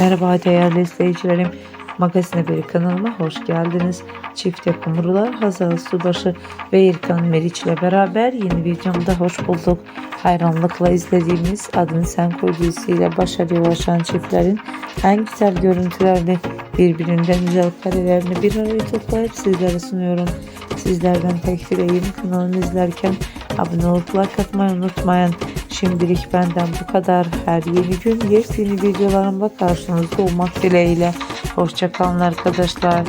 Merhaba değerli izleyicilerim. Magazine bir kanalıma hoş geldiniz. Çifte kumrular Hazal Subaşı ve İrkan Meriç ile beraber yeni videomda hoş bulduk. Hayranlıkla izlediğimiz Adın Sen Koy dizisiyle başarıya ulaşan çiftlerin en güzel görüntülerini birbirinden güzel karelerini bir araya toplayıp sizlere sunuyorum. Sizlerden tek dileğim kanalımı izlerken abone olup like atmayı unutmayın. Şimdilik benden bu kadar. Her yeni gün yepyeni videolarımla karşınızda olmak dileğiyle. Hoşçakalın arkadaşlar.